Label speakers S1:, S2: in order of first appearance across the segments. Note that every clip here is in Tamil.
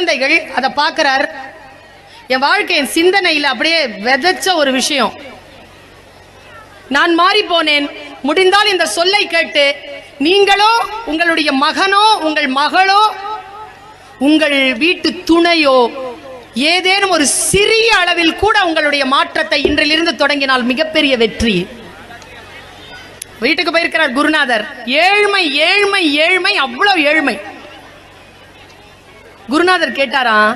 S1: குழந்தைகள் அதை பார்க்குறார். என் வாழ்க்கை என் சிந்தனையில் அப்படியே விதைச்ச ஒரு விஷயம். நான் மாறி போனேன். முடிந்தால் இந்த சொல்லை கேட்டு நீங்களோ உங்களுடைய மகனோ உங்கள் மகளோ உங்கள் வீட்டு துணையோ ஏதேனும் ஒரு சிறிய அளவில் கூட உங்களுடைய மாற்றத்தை இன்றிலிருந்து தொடங்கினால் மிகப்பெரிய வெற்றி. வீட்டுக்கு போயிருக்கிறார் குருநாதர். ஏழ்மை ஏழ்மை ஏழ்மை அவ்வளவு ஏழ்மை. குருநாதர் கேட்டாராம்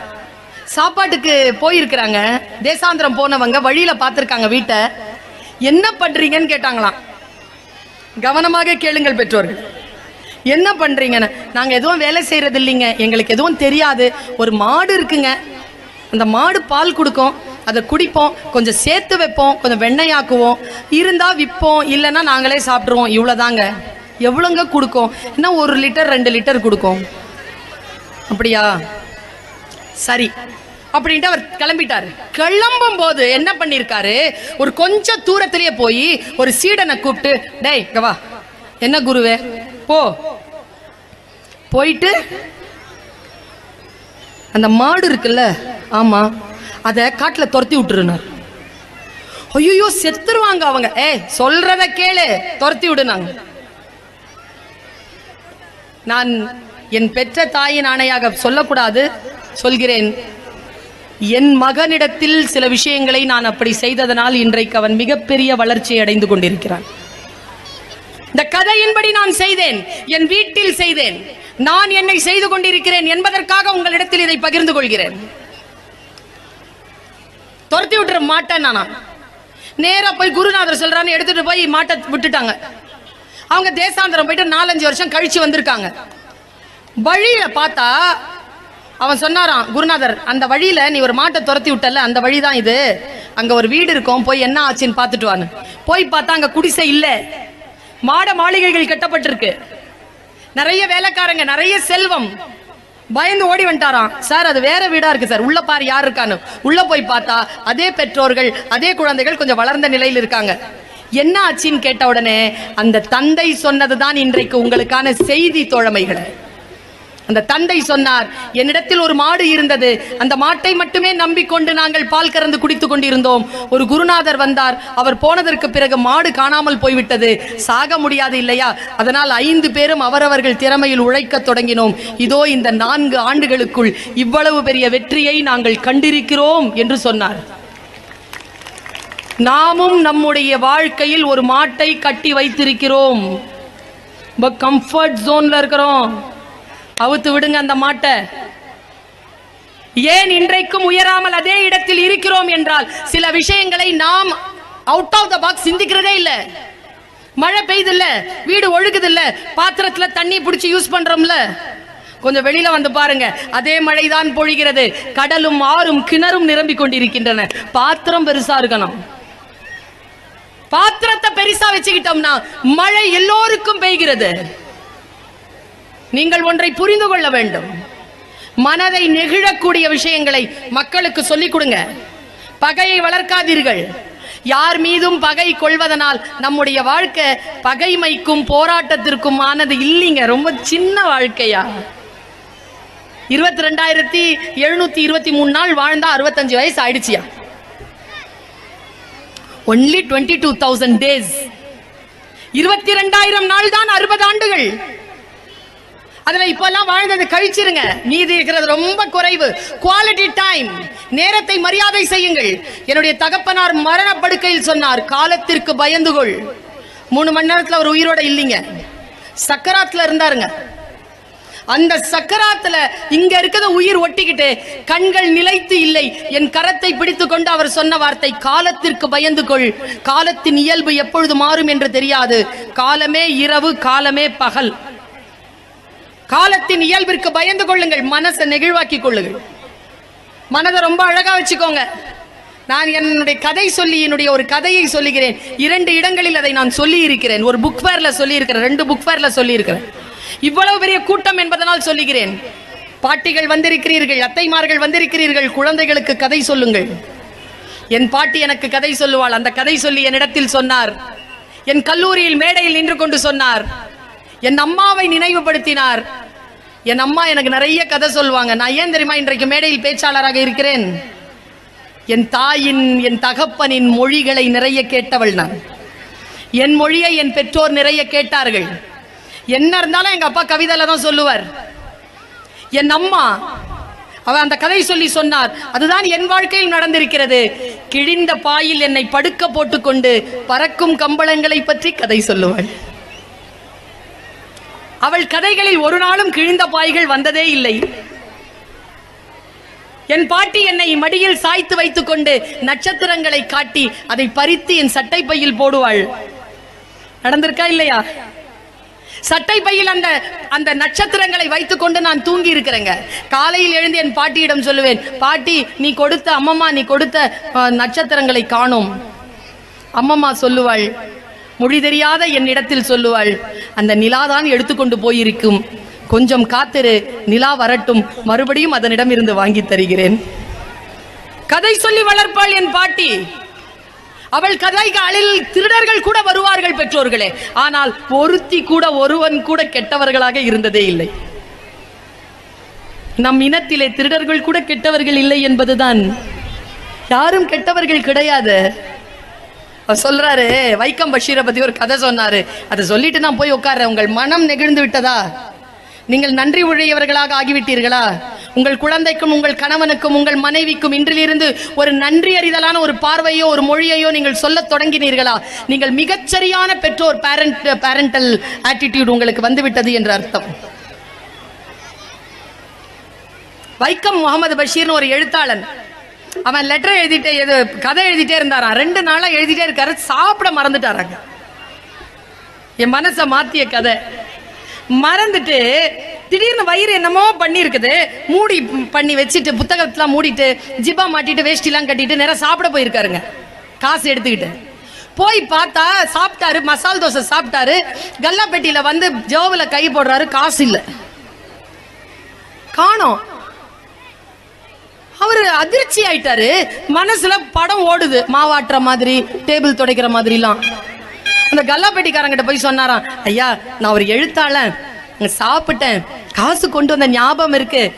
S1: சாப்பாட்டுக்கு போயிருக்கிறாங்க. தேசாந்திரம் போனவங்க வழியில பார்த்துருக்காங்க வீட்டை. என்ன பண்றீங்கன்னு கேட்டாங்களாம். கவனமாக கேளுங்கள் பெற்றோர்கள். என்ன பண்றீங்கன்னு? நாங்க எதுவும் வேலை செய்யறது இல்லைங்க எங்களுக்கு எதுவும் தெரியாது. ஒரு மாடு இருக்குங்க. அந்த மாடு பால் கொடுக்கும். அதை குடிப்போம். கொஞ்சம் சேர்த்து வைப்போம். கொஞ்சம் வெண்ணையாக்குவோம் இருந்தா விற்போம். இல்லைன்னா நாங்களே சாப்பிட்ருவோம் இவ்வளோதாங்க எவ்வளோங்க கொடுக்கும்? என்ன ஒரு லிட்டர் ரெண்டு லிட்டர் கொடுக்கும்? அப்படியா? சரி. அப்படின்ட்டு அவர் கிளம்பிட்டாரு. கிளம்பும் போது என்ன பண்ணிருக்காரு? ஒரு கொஞ்சம் தூரத்திலேயே போய் ஒரு சீடனை கூப்பிட்டு டேய் வா. என்ன குருவே? போ. போயிட்டு அந்த மாடு இருக்குல்ல? ஆமா. அதை காட்டுல துரத்தி விட்டுருனார். ஐயோ செத்துருவாங்க அவங்க. ஏ சொல்றத கேளு. துரத்தி விடுனாங்க. நான் என் பெற்ற தாயின் ஆணையாக சொல்லக்கூடாது சொல்கிறேன். என் மகனிடத்தில் சில விஷயங்களை நான் அப்படி செய்ததனால் இன்றைக்கு அவன் மிகப்பெரிய வளர்ச்சியை அடைந்து கொண்டிருக்கிறான். இந்த கதையின்படி நான் செய்தேன் என் வீட்டில் செய்தேன். நான் என்னை செய்து கொண்டிருக்கிறேன் என்பதற்காக உங்களிடத்தில் இதை பகிர்ந்து கொள்கிறேன். துரத்தி விட்டுற மாட்டேன் நானா? நேரா போய் குருநாதர் சொல்றான்னு எடுத்துட்டு போய் மாட்டை விட்டுட்டாங்க. அவங்க தேசாந்திரம் போயிட்டு நாலஞ்சு வருஷம் கழிச்சு வந்திருக்காங்க. வழியில பார்த்தா அவன் சொன்னாராம் குருநாதர் அந்த வழியில நீ ஒரு மாட்டை துரத்தி விட்டல அந்த வழி தான் இது. அங்க ஒரு வீடு இருக்கும் போய் என்ன ஆச்சுன்னு பார்த்துட்டு வான்னு. போய் பார்த்தா அங்க குடிசை இல்ல. மாட மாளிகைகள் கட்டப்பட்டிருக்கு. நிறைய வேலைக்காரங்க நிறைய செல்வம். பயந்து ஓடி வந்துட்டாராம். சார் அது வேற வீடா இருக்கு சார். உள்ள பாரு யார் இருக்கான்னு. உள்ள போய் பார்த்தா அதே பெற்றோர்கள் அதே குழந்தைகள் கொஞ்சம் வளர்ந்த நிலையில் இருக்காங்க. என்ன ஆச்சுன்னு கேட்ட உடனே அந்த தந்தை சொன்னதுதான் இன்றைக்கு உங்களுக்கான செய்தி தோழமைகளை. அந்த தந்தை சொன்னார் என்னிடத்தில் ஒரு மாடு இருந்தது. அந்த மாட்டை மட்டுமே நம்பிக்கொண்டு நாங்கள் பால் கறந்து குடித்துக் கொண்டிருந்தோம். ஒரு குருநாதர் வந்தார். அவர் போனதற்கு பிறகு மாடு காணாமல் போய்விட்டது. சாக முடியாது இல்லையா? அதனால் ஐந்து பேரும் அவரவர்கள் திறமையில் உழைக்கத் தொடங்கினோம். இதோ இந்த நான்கு ஆண்டுகளுக்குள் இவ்வளவு பெரிய வெற்றியை நாங்கள் கண்டிருக்கிறோம் என்று சொன்னார். நாமும் நம்முடைய வாழ்க்கையில் ஒரு மாட்டை கட்டி வைத்திருக்கிறோம். கம்ஃபர்ட் ஜோன்ல இருக்கிறோம். அவுத்து விடுங்க அந்த மாட்டை. ஏன் இன்றைக்கும் உயராமல் அதே இடத்தில் இருக்கிறோம் என்றால் சில விஷயங்களை நாம் அவுட் ஆஃப் த பாக்ஸ் சிந்திக்கிறதே இல்ல. மழை பெய்யுது இல்ல வீடு ஒழுகுது இல்ல பாத்திரத்துல தண்ணி பிடிச்சி யூஸ் பண்றோம்ல. கொஞ்சம் வெளியில வந்து பாருங்க அதே மழைதான் பொழிகிறது. கடலும் ஆறும் கிணறும் நிரம்பிக் கொண்டிருக்கின்றன. பாத்திரம் பெருசா இருக்கணும். பாத்திரத்தை பெருசா வச்சுக்கிட்டோம்னா மழை எல்லோருக்கும் பெய்கிறது. நீங்கள் ஒன்றை புரிந்து கொள்ள வேண்டும். மனதை நெகிழக்கூடிய விஷயங்களை மக்களுக்கு சொல்லிக் கொடுங்க. பகையை வளர்க்காதீர்கள். யார் மீதும் பகை கொள்வதனால் நம்முடைய வாழ்க்கை பகைமைக்கும் போராட்டத்திற்கும் ஆனது இல்லைங்க. ரொம்ப சின்ன வாழ்க்கையா. இருபத்தி ரெண்டாயிரத்தி எழுநூத்தி இருபத்தி மூணு நாள் வாழ்ந்தா அறுபத்தஞ்சு வயசு ஆயிடுச்சியா. Only twenty two thousand days இருபத்தி ரெண்டாயிரம் நாள் தான் அறுபது ஆண்டுகள். அதுல இப்பெல்லாம் வாழ்ந்தது கழிச்சிருங்க. மீதி இருக்கிறது ரொம்ப குறைவு. குவாலிட்டி டைம் நேரத்தை மரியாதை செய்யுங்கள். என்னுடைய தகப்பனார் மரணப்படுக்கையில் சொன்னார் காலத்திற்கு பயந்து கொள் மூணு மணி நேரத்துல அவர் உயிரோட இல்லைங்க. சக்கராத்துல இருந்தாருங்க. அந்த சக்கராத்துல இங்க இருக்கிற உயிர் ஒட்டிக்கிட்டு கண்கள் நிலைத்து இல்லை. என் கரத்தை பிடித்து கொண்டு அவர் சொன்ன வார்த்தை காலத்திற்கு பயந்து கொள் காலத்தின் இயல்பு எப்பொழுது மாறும் என்று தெரியாது. காலமே இரவு காலமே பகல். காலத்தின் இயல்பிற்கு பயந்து கொள்ளுங்கள் மனசை நெகிழ்வாக்கி கொள்ளுங்கள். மனதை ரொம்ப அழகா வச்சுக்கோங்க. நான் என்னுடைய கதை சொல்லி என்னுடைய ஒரு கதையை சொல்லுகிறேன். இரண்டு இடங்களில் அதை நான் சொல்லி இருக்கிறேன் ஒரு புக் ஃபேர்ல சொல்லி இருக்கிறேன் ரெண்டு புக் ஃபேர்ல சொல்லி இருக்கிறேன் இவ்வளவு பெரிய கூட்டம் என்பதனால் சொல்லுகிறேன். பாட்டிகள் வந்திருக்கிறீர்கள் அத்தைமார்கள் வந்திருக்கிறீர்கள் குழந்தைகளுக்கு கதை சொல்லுங்கள். என் பாட்டி எனக்கு கதை சொல்லுவாள். அந்த கதை சொல்லி என்னிடத்தில் சொன்னார். என் கல்லூரியில் மேடையில் நின்று கொண்டு சொன்னார். என் அம்மாவை நினைவுபடுத்தினார். என் அம்மா எனக்கு நிறைய கதை சொல்லுவாங்க. நான் ஏன் தெரியுமா இன்றைக்கு மேடையில் பேச்சாளராக இருக்கிறேன்? என் தாயின் என் தகப்பனின் மொழிகளை நிறைய கேட்டவள் நான். என் மொழியை என் பெற்றோர் நிறைய கேட்டார்கள். என்ன இருந்தாலும் எங்க அப்பா கவிதையில தான் சொல்லுவார். என் அம்மா அவர் அந்த கதை சொல்லி சொன்னார். அதுதான் என் வாழ்க்கையில் நடந்திருக்கிறது. கிழிந்த பாயில் என்னை படுக்க போட்டுக்கொண்டு பறக்கும் கம்பளங்களை பற்றி கதை சொல்லுவாள். அவள் கதைகளில் ஒரு நாளும் கிழிந்த பாய்கள் வந்ததே இல்லை. என் பாட்டி என்னை மடியில் சாய்த்து வைத்துக் கொண்டு நட்சத்திரங்களை காட்டி அதை பறித்து என் சட்டை பையில் போடுவாள். நடந்திருக்கா இல்லையா? சட்டை பையில் அந்த அந்த நட்சத்திரங்களை வைத்துக்கொண்டு நான் தூங்கி இருக்கிறேங்க. காலையில் எழுந்து என் பாட்டியிடம் சொல்லுவேன் பாட்டி நீ கொடுத்த அம்மம்மா நீ கொடுத்த நட்சத்திரங்களை காணோம். அம்மம்மா சொல்லுவாள் மொழி தெரியாத என்னிடத்தில் சொல்லுவாள் அந்த நிலாதான் எடுத்துக்கொண்டு போயிருக்கும். கொஞ்சம் காத்திரு நிலா வரட்டும். மறுபடியும் அதனிடம் இருந்து வாங்கி தருகிறேன். கதை சொல்லி வளர்ப்பாள் என் பாட்டி. அவள் கதைகளில் திருடர்கள் கூட வருவார்கள் பெற்றோர்களே. ஆனால் ஒருத்தி கூட ஒருவன் கூட கெட்டவர்களாக இருந்ததே இல்லை. நம் இனத்திலே திருடர்கள் கூட கெட்டவர்கள் இல்லை என்பதுதான். யாரும் கெட்டவர்கள் கிடையாது. சொல்றாரு வைக்கம் பஷீரை பத்தி ஒரு கதை சொன்னாரு. அதை சொல்லிட்டு நான் போய் உட்கார்றேன். உங்கள் மனம் நெகிழ்ந்து விட்டதா? நீங்கள் நன்றி உழையவர்களாக ஆகிவிட்டீர்களா? உங்கள் குழந்தைக்கும் உங்கள் கணவனுக்கும் உங்கள் மனைவிக்கும் இன்றிலிருந்து ஒரு நன்றி அறிதலான ஒரு பார்வையோ ஒரு மொழியையோ நீங்கள் சொல்லத் தொடங்கினீர்களா? நீங்கள் மிகச்சரியான பெற்றோர் பேரண்ட் பேரண்டல் ஆட்டிடியூட் உங்களுக்கு வந்துவிட்டது என்ற அர்த்தம். வைக்கம் முகமது பஷீர்னு ஒரு எழுத்தாளன். அவன் லெட்டர் எழுதிட்டே எது கதை எழுதிட்டே இருந்தாராம் ரெண்டு நாளா எழுதிட்டே இருக்காரு சாப்பிட மறந்துட்டாராங்க. என் மனசை மாத்திய கதை. மறந்துட்டு திடீர்னு வயிறு என்னமோ பண்ணி இருக்குது மூடி பண்ணி வச்சுட்டு புத்தகத்தெலாம் மூடிட்டு ஜிப்பா மாட்டிட்டு வேஷ்டிலாம் கட்டிட்டு நேரா சாப்பிட போயிருக்காருங்க. காசு எடுத்துக்கிட்டு. போய் பார்த்தா சாப்பிட்டாரு மசால் தோசை சாப்பிட்டாரு. கல்லாப்பெட்டியில வந்து ஜோவில் கை போடுறாரு காசு இல்லை. காணோம். அவர் அதிர்ச்சி ஆயிட்டாரு. மனசுல படம் ஓடுது. மாவாட்டுற மாதிரி டேபிள் துடைக்கிற மாதிரிலாம். அந்த கல்லாப்பேட்டிக்காரங்கிட்ட போய் சொன்னாராம் ஐயா நான் ஒரு எழுத்தாளன். சாப்பிட்டேன். காசு கொண்டு வந்த ஞாபகம் இருக்கு.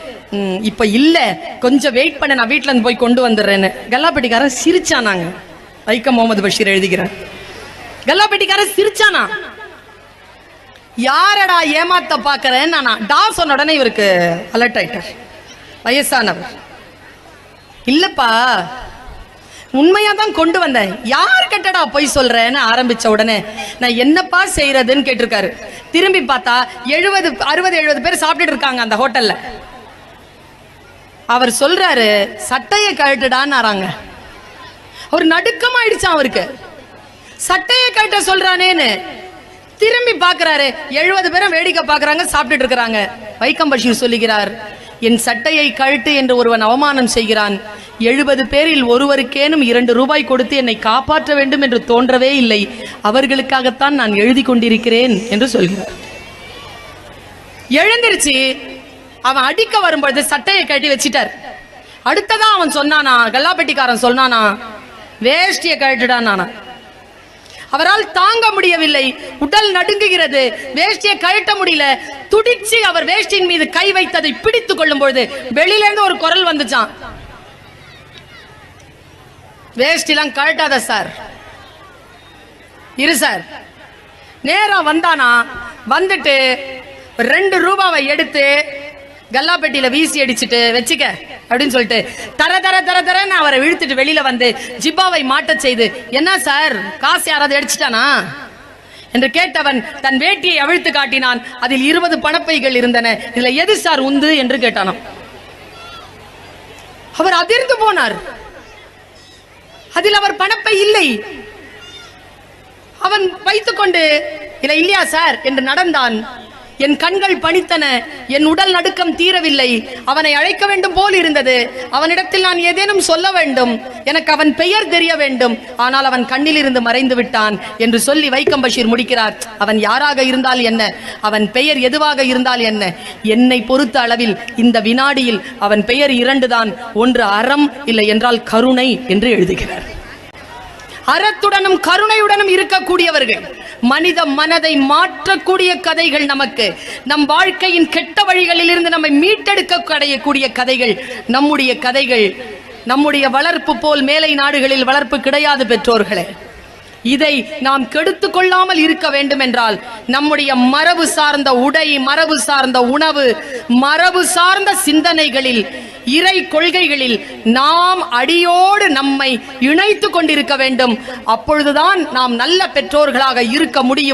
S1: இப்ப இல்ல. கொஞ்சம் வெயிட் பண்ண. நான் வீட்டுல இருந்து போய் கொண்டு வந்துடுறேன்னு. கல்லாப்பேட்டிக்காரன் சிரிச்சானாங்க. வைக்கம் முகமது பஷீர் எழுதிக்கிறேன். கல்லாப்பேட்டிக்காரன் சிரிச்சானா? யாரடா ஏமாத்த பாக்குறேன்னு நானா? டா சொன்ன உடனே இவருக்கு அலர்ட் ஆயிட்டார். வயசானவர். இல்லப்பா. உண்மையா தான் கொண்டு வந்தேன். யார் கட்டடா போய் சொல்றேன்னு ஆரம்பிச்ச உடனே நான் என்னப்பா செய்யறதுன்னு கேட்டிருக்காரு. திரும்பி பார்த்தா எழுபது அறுபது எழுபது பேர் சாப்பிட்டுட்டு இருக்காங்க அந்த ஹோட்டல்ல. அவர் சொல்றாரு சட்டையை கழட்டுடான்னாராங்க. நடுக்கம் ஆயிடுச்சான் அவருக்கு. சட்டையை கழட்ட சொல்றானேன்னு. திரும்பி பாக்குறாரு எழுபது பேரும் வேடிக்கை பார்க்கறாங்க சாப்பிட்டுட்டு இருக்கிறாங்க. வைக்கம் பஷீர் சொல்லுகிறார் என் சட்டையை கழட்டு என்று ஒருவன் அவமானம் செய்கிறான். எழுபது பேரில் ஒருவருக்கேனும் இரண்டு ரூபாய் கொடுத்து என்னை காப்பாற்ற வேண்டும் என்று தோன்றவே இல்லை. அவர்களுக்காகத்தான் நான் எழுதி கொண்டிருக்கிறேன் என்று சொல்கிறார். எழுந்திருச்சு அவன் அடிக்க வரும்பொழுது சட்டையை கட்டி வச்சிட்டார். அடுத்ததான் அவன் சொன்னானா கல்லாப்பட்டிக்காரன் சொன்னானா வேஷ்டியை கழட்டுடா நானா. அவரால் தாங்க முடியவில்லை. உடல் நடுங்குகிறது. வேஷ்டியை கழட்ட முடியல. துடிச்சு அவர் வேஷ்டியின் மீது கை வைத்ததை பிடித்துக் கொள்ளும் பொழுது வெளியில இருந்து ஒரு குரல் வந்துச்சான் வேஷ்டிலாம் கழட்டாத சார். இரு சார். நேரம் வந்தானா? வந்துட்டு ரெண்டு ரூபாவை எடுத்து கல்லாப்பெட்டியில வீசி அடிச்சுட்டு வச்சுக்க அப்படின்னு சொல்லிட்டு தர தர தர தரன்னு அவரை இழுத்துட்டு வெளியில வந்து ஜிப்பாவை மாட்டச் செய்து என்ன சார் காசு யாராவது அடிச்சிட்டானா? என்று கேட்டவன் தன் வேட்டியை அவிழ்த்து காட்டினான். அதில் இருபது பணப்பைகள் இருந்தன. இதுல எது சார் உந்து? என்று கேட்டானாம். அவர் அதிர்ந்து போனார். அதில் அவர் பணப்பை இல்லை. அவன் வைத்துக்கொண்டு இல்ல இல்லையா சார்? என்று நடந்தான். என் கண்கள் பணித்தன என் உடல் நடுக்கம் தீரவில்லை. அவனை அழைக்க வேண்டும் போல் இருந்தது. அவனிடத்தில் நான் ஏதேனும் சொல்ல வேண்டும். எனக்கு அவன் பெயர் தெரிய வேண்டும். ஆனால் அவன் கண்ணில் இருந்து மறைந்து விட்டான் என்று சொல்லி வைக்கம் பஷீர் முடிக்கிறார். அவன் யாராக இருந்தால் என்ன? அவன் பெயர் எதுவாக இருந்தால் என்ன? என்னை பொறுத்த அளவில் இந்த வினாடியில் அவன் பெயர் இரண்டுதான். ஒன்று அறம் இல்லை என்றால் கருணை என்று எழுதுகிறார். அறத்துடனும் கருணையுடனும் இருக்கக்கூடியவர்கள். மனித மனதை மாற்றக்கூடிய கதைகள் நமக்கு. நம் வாழ்க்கையின் கெட்ட வழிகளில் இருந்து நம்மை மீட்டெடுக்க கடையக்கூடிய கதைகள். நம்முடைய கதைகள் நம்முடைய வளர்ப்பு போல் மேலை நாடுகளில் வளர்ப்பு கிடையாது பெற்றோர்களே. இதை நாம் கெடுத்து கொள்ளாமல் இருக்க வேண்டும் என்றால் நம்முடைய மரபு சார்ந்த உடை மரபு சார்ந்த உணவு மரபு சார்ந்த சிந்தனைகளில் இறை கொள்கைகளில் நாம் அடியோடு நம்மை இணைத்து கொண்டிருக்க வேண்டும். அப்பொழுதுதான் நாம் நல்ல பெற்றோர்களாக இருக்க முடியும்.